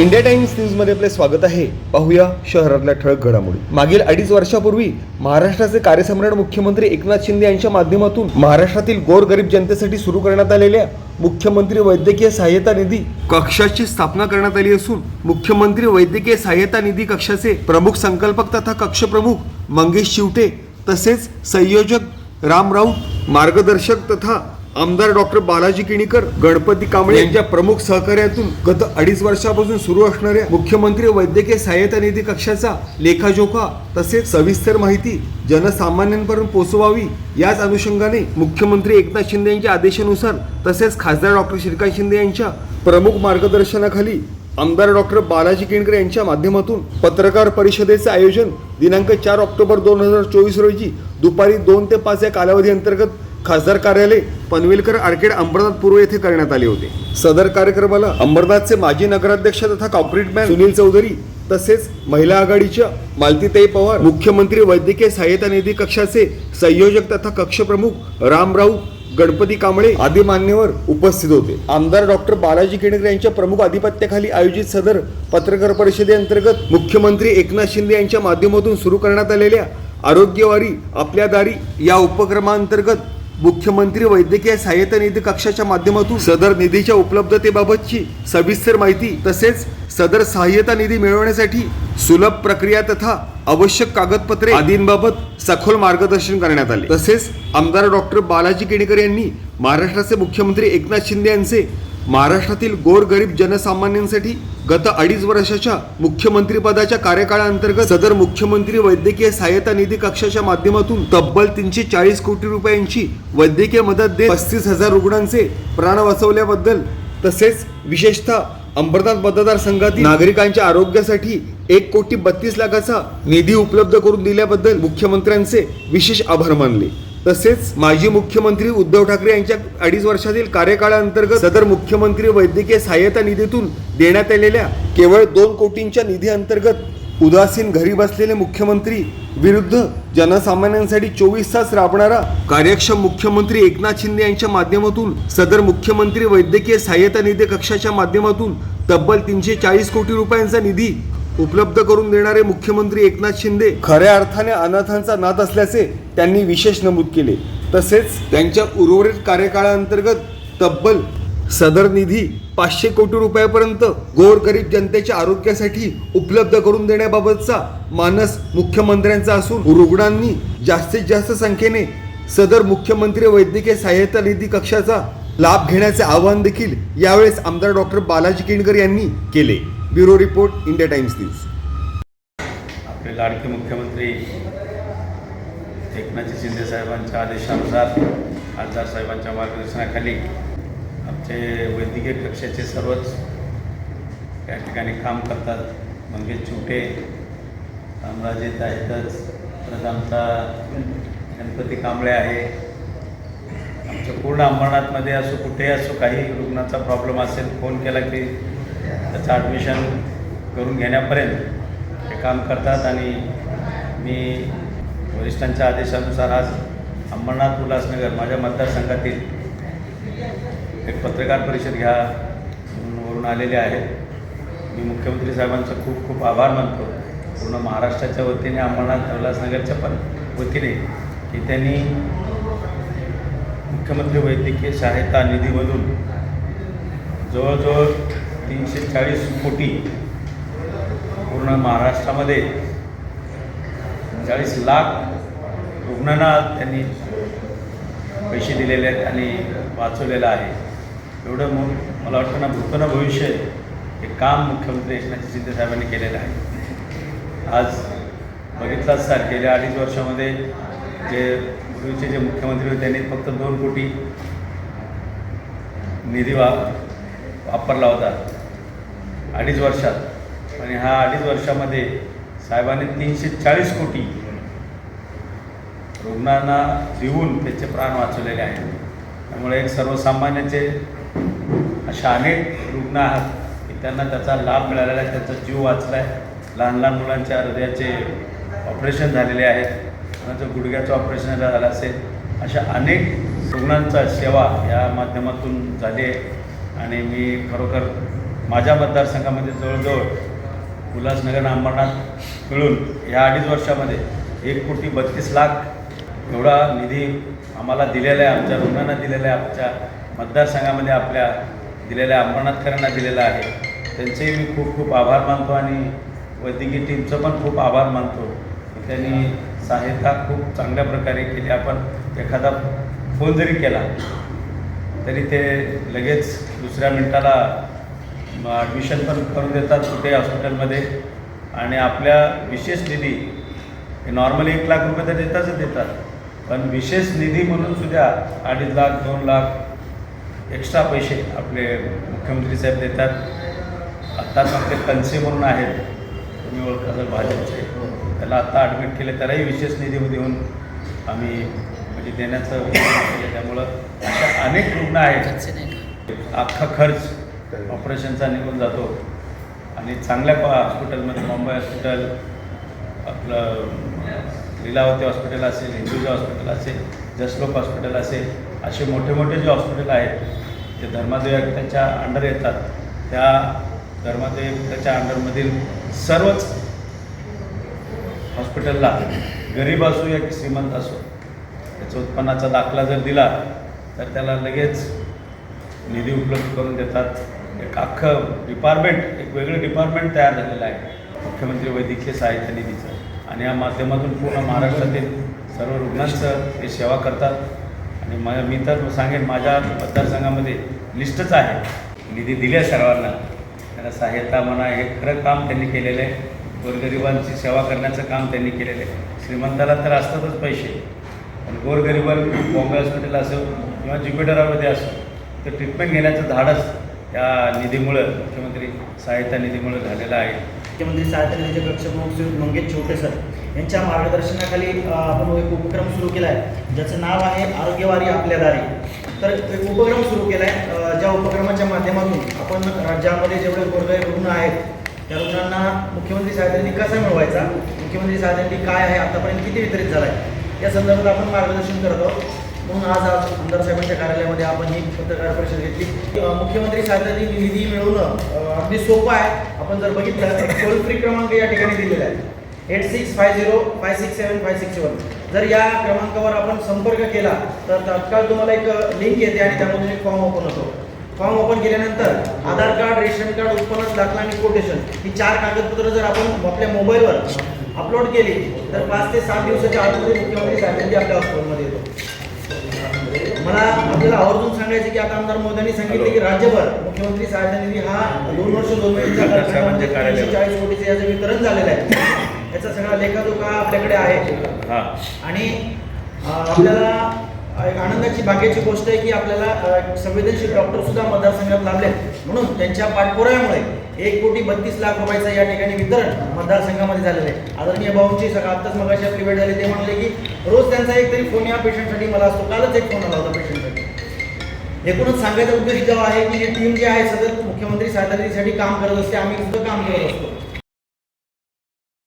India times न्यूजमध्ये आपले स्वागत आहे. पाहूया शहरातल्या ठळक घडामोडी. मागील अडीच वर्षापूर्वी महाराष्ट्राचे कार्यसम्राट मुख्यमंत्री एकनाथ शिंदे यांच्या माध्यमातून महाराष्ट्रातील गोरगरीब जनतेसाठी सुरू करण्यात आलेल्या मुख्यमंत्री वैद्यकीय सहाय्यता निधी कक्षाची स्थापना करण्यात आली असून मुख्यमंत्री वैद्यकीय सहाय्यता निधी कक्षाचे प्रमुख संकल्पक तथा कक्ष प्रमुख मंगेश शिवटे तसेच संयोजक राम राऊत मार्गदर्शक तथा आमदार डॉक्टर बालाजी किणीकर गणपती कांबळे यांच्या प्रमुख सहकार्यातून गत अडीच वर्षापासून सुरू असणाऱ्या मुख्यमंत्री वैद्यकीय सहाय्यता निधी कक्षाचा लेखाजोखा तसेच सविस्तर माहिती जनसामान्यांपर्यंत पोहोचवावी याच अनुषंगाने मुख्यमंत्री एकनाथ शिंदे यांच्या आदेशानुसार तसेच खासदार डॉक्टर श्रीकांत शिंदे यांच्या प्रमुख मार्गदर्शनाखाली आमदार डॉक्टर बालाजी किणकर यांच्या माध्यमातून पत्रकार परिषदेचे आयोजन दिनांक चार ऑक्टोबर दोन हजार चोवीस रोजी दुपारी दोन ते पाच या कालावधी अंतर्गत खासदार कार्यालय पनवेलकर आर्केड अंबरनाथ पूर्व येथे करण्यात आले होते. सदर कार्यक्रमाला अंबरनाथचे माजी नगराध्यक्ष तथा कॉर्पोरेट मॅन सुनील चौधरी तसेच महिला आघाडीच्या मालतीताई पवार मुख्यमंत्री वैद्यकीय सहाय्यता निधी कक्षाचे संयोजक तथा कक्षप्रमुख रामराव राम राऊत गणपती कांबळे आदी मान्यवर उपस्थित होते. आमदार डॉक्टर बालाजी केणेकर यांच्या प्रमुख आधिपत्याखाली आयोजित सदर पत्रकार परिषदेअंतर्गत मुख्यमंत्री एकनाथ शिंदे यांच्या माध्यमातून सुरू करण्यात आलेल्या आरोग्यवारी आपल्या दारी या उपक्रमांतर्गत मुख्यमंत्री वैद्यकीय सहाय्यता निधी कक्षाच्या माध्यमातून सदर निधीच्या उपलब्धतेबाबतची सविस्तर माहिती तसेच सदर सहाय्यता निधी मिळवण्यासाठी सुलभ प्रक्रिया तथा आवश्यक कागदपत्रे आदींबाबत सखोल मार्गदर्शन करण्यात आले. तसेच आमदार डॉक्टर बालाजी केणेकर यांनी महाराष्ट्राचे मुख्यमंत्री एकनाथ शिंदे यांचे महाराष्ट्रातील गोरगरीब जनसामान्यांसाठी गत अडीच वर्षाच्या मुख्यमंत्रीपदाच्या कार्यकाळाअंतर्गत सदर मुख्यमंत्री वैद्यकीय सहाय्यता निधी कक्षाच्या माध्यमातून तब्बल तीनशे चाळीस कोटी रुपयांची वैद्यकीय मदत देत पस्तीस हजार रुग्णांचे प्राण वाचवल्याबद्दल तसेच विशेषतः अंबरनाथ मतदारसंघातील नागरिकांच्या आरोग्यासाठी एक कोटी बत्तीस लाखाचा निधी उपलब्ध करून दिल्याबद्दल मुख्यमंत्र्यांचे विशेष आभार मानले. तसेच माजी मुख्यमंत्री उद्धव ठाकरे यांच्या अडीच वर्षातील कार्यकाळाअंतर्गत सदर मुख्यमंत्री वैद्यकीय सहाय्यता निधीतून देण्यात आलेल्या केवळ दोन कोटींच्या निधी अंतर्गत उदासीन घरी बसलेले मुख्यमंत्री विरुद्ध जनसामान्यांसाठी चोवीस तास राबणारा कार्यक्षम मुख्यमंत्री एकनाथ शिंदे यांच्या माध्यमातून सदर मुख्यमंत्री वैद्यकीय सहाय्यता निधी कक्षाच्या माध्यमातून तब्बल तीनशे चाळीस कोटी रुपयांचा निधी उपलब्ध करून देणारे मुख्यमंत्री एकनाथ शिंदे खऱ्या अर्थाने अनाथांचा नाथ असल्याचे त्यांनी विशेष नमूद केले. तसेच त्यांच्या उर्वरित कार्यकाळाअंतर्गत तब्बल सदर निधी पाचशे कोटी रुपयापर्यंत गोरगरीब जनतेच्या आरोग्यासाठी उपलब्ध करून देण्याबाबतचा मानस मुख्यमंत्र्यांचा असून रुग्णांनी जास्तीत जास्त संख्येने सदर मुख्यमंत्री वैद्यकीय सहाय्यता निधी कक्षाचा लाभ घेण्याचे आवाहन देखील यावेळेस आमदार डॉक्टर बालाजी किणकर यांनी केले. Bureau report India Times news. आपले लाडके मुख्यमंत्री एकनाथजी शिंदे साहेबांच्या आदेशानुसार खासदार साहेबांच्या मार्गदर्शनाखाली आमचे वैद्यकीय कक्षाचे सर्वच या ठिकाणी काम करतात. मंगेश छोटे रामराजे आहेतच परत आमचा गणपती कांबळे आहे. आमच्या पूर्ण अंबरनाथमध्ये असो कुठेही असो काही रुग्णाचा प्रॉब्लेम असेल फोन केला की त्याचं ॲडमिशन करून घेण्यापर्यंत हे काम करतात आणि मी वरिष्ठांच्या आदेशानुसार आज अंबरनाथ उल्हासनगर माझ्या मतदारसंघातील एक पत्रकार परिषद घ्या वरून आलेले आहेत मी मुख्यमंत्री साहेबांचा खूप खूप आभार मानतो. पूर्ण महाराष्ट्राच्या वतीने अंबरनाथ उल्हासनगरच्या पण वतीने की त्यांनी मुख्यमंत्री वैद्यकीय सहायता निधीमधून जवळजवळ तीनशे चाळीस कोटी पूर्ण महाराष्ट्रामध्ये चाळीस लाख रुग्णांना त्यांनी पैसे दिलेले आहेत आणि वाचवलेलं आहे. एवढं मग मला वाटतं ना भूत भविष्य हे काम मुख्यमंत्री एकनाथ शिंदे साहेबांनी केलेलं आहे. आज बघितलाच सर गेल्या अडीच वर्षामध्ये जे पूर्वीचे जे मुख्यमंत्री होते त्यांनी फक्त दोन कोटी निधी वा वापरला होता. अडीच वर्षात. आणि हा अडीच वर्षामध्ये साहेबांनी तीनशे चाळीस कोटी रुग्णांना देऊन त्याचे प्राण वाचवलेले आहेत. त्यामुळे एक सर्वसामान्याचे अशा अनेक रुग्ण आहात की त्यांना त्याचा लाभ मिळालेला आहे त्यांचा जीव वाचला आहे लहान लहान मुलांच्या हृदयाचे ऑपरेशन झालेले आहेत. कोणाचं गुडघ्याचं ऑपरेशन झालं असेल अशा अनेक रुग्णांचा सेवा या माध्यमातून झाली आहे. आणि मी खरोखर माझ्या मतदारसंघामध्ये जवळजवळ उल्हासनगर अंबरनाथ मिळून या अडीच वर्षामध्ये एक कोटी बत्तीस लाख एवढा निधी आम्हाला दिलेला आहे आमच्या रुग्णांना दिलेला आहे आमच्या मतदारसंघामध्ये आपल्या दिलेल्या अंबरनाथकरांना दिलेला आहे. त्यांचेही मी खूप खूप आभार मानतो आणि वैद्यकीय टीमचं पण खूप आभार मानतो. त्यांनी सहायता खूप चांगल्या प्रकारे केली. आपण एखादा फोन जरी केला तरी ते लगेच दुसऱ्या मिनटाला ॲडमिशन पण करून देतात कुठे हॉस्पिटलमध्ये आणि आपल्या विशेष निधी हे नॉर्मली एक लाख रुपये तर देताच देतात. पण विशेष निधी म्हणून सुद्धा अडीच लाख दोन लाख एक्स्ट्रा पैसे आपले मुख्यमंत्री साहेब देतात. आत्ताच आपले कनसे म्हणून आहेत. तुम्ही ओळखा जर भाजपचे. त्याला आत्ता ॲडमिट केले त्यालाही विशेष निधी देऊन आम्ही म्हणजे देण्याचं केलं त्यामुळं अशा अनेक रुग्ण आहेत. अख्खा खर्च ऑपरेशनचा निघून जातो. आणि चांगल्या प- हॉस्पिटलमध्ये मुंबई हॉस्पिटल आपलं लीलावती हॉस्पिटल असेल हिंदुजा हॉस्पिटल असेल जसलोक हॉस्पिटल असेल असे मोठे मोठे जे हॉस्पिटल आहेत ते धर्मादेव अंडर येतात. त्या धर्मादेव अंडरमधील सर्वच हॉस्पिटलला गरीब असो या की श्रीमंत असो त्याचा उत्पन्नाचा दाखला जर दिला तर त्याला लगेच निधी उपलब्ध करून देतात. एक अख्खं डिपार्टमेंट एक वेगळं डिपार्टमेंट तयार झालेलं आहे. मुख्यमंत्री वैद्यकीय सहाय्यता निधीचं. आणि या माध्यमातून पूर्ण महाराष्ट्रातील सर्व रुग्णांचं ते सेवा करतात. आणि म मी तर सांगेन माझ्या मतदारसंघामध्ये लिस्टच आहे. निधी दिल्या सर्वांना. त्यांना सहाय्यता म्हणा हे खरं काम त्यांनी केलेलं आहे. गोरगरिबांची सेवा करण्याचं काम त्यांनी केलेलं आहे. श्रीमंताला तर असतातच पैसे. पण गोरगरिबां बॉम्बे हॉस्पिटल असो किंवा ज्युपिटरमध्ये असो तर ट्रीटमेंट घेण्याचं धाडस या निधीमुळं मुख्यमंत्री सहायता निधीमुळं झालेलं आहे. मुख्यमंत्री सहायता निधीचे कक्षप्रमुख श्री मंगेश छोटे सर. यांच्या मार्गदर्शनाखाली आपण एक उपक्रम सुरू केला आहे ज्याचं नाव आहे आरोग्यवारी आपल्या दारी. तर एक उपक्रम सुरू केला आहे ज्या उपक्रमाच्या माध्यमातून आपण राज्यामध्ये जेवढे गोरगरीब रुग्ण आहेत त्या रुग्णांना मुख्यमंत्री सहायता कसा मिळवायचा? मुख्यमंत्री सहायता काय आहे? आतापर्यंत किती वितरित झाला आहे या संदर्भात आपण मार्गदर्शन करत आहोत. म्हणून आज आज आमदार साहेबांच्या कार्यालयामध्ये आपण ही पत्रकार परिषद घेतली. मुख्यमंत्री सहायता निधी मिळवणं अगदी सोपं आहे. आपण जर बघितलं तर टोल फ्री क्रमांक या ठिकाणी दिलेला आहे. Eight six five zero five six seven five six one जर या क्रमांकावर आपण संपर्क केला तर तात्काळ तुम्हाला एक लिंक येते आणि त्यामधून एक फॉर्म ओपन होतो. फॉर्म ओपन केल्यानंतर आधार कार्ड रेशन कार्ड उत्पन्न दाखला आणि कोटेशन ही चार कागदपत्र जर आपण आपल्या मोबाईलवर अपलोड केली तर पाच ते सात दिवसाच्या आतमध्ये मुख्यमंत्री साहेबांची आपल्या हॉस्पिटलमध्ये येतो. मला आपल्याला आवर्जून सांगायचे की आता आमदार मोदयांनी सांगितले की राज्यभर मुख्यमंत्री सहायता निधी हा दोन वर्ष दोन कार्यालयावर. तीनशे चाळीस कोटीचे याचं वितरण झालेलं आहे. याचा सगळा लेखाजोखा आपल्याकडे आहे. आणि आपल्याला एक आनंदाची भाग्याची गोष्ट आहे की आपल्याला संवेदनशील डॉक्टर सुद्धा मतदारसंघात लाभले म्हणून त्यांच्या पाठपुराव्यामुळे एक कोटी बत्तीस लाख रुपयाचं या ठिकाणी वितरण मतदारसंघामध्ये झालेलं आहे. आदरणीय भाऊंची सगळं आत्ताच मगाशी आपली भेट झाली ते म्हणाले की रोज त्यांचा एक तरी फोन या पेशंटसाठी. मला असतो कालच एक फोन आला होता पेशंटसाठी. एकूणच सांगायचा उद्देश जेव्हा आहे की ही टीम जी आहे सतत मुख्यमंत्री साहेबांसाठी काम करत असते आम्ही सुद्धा काम करत असतो.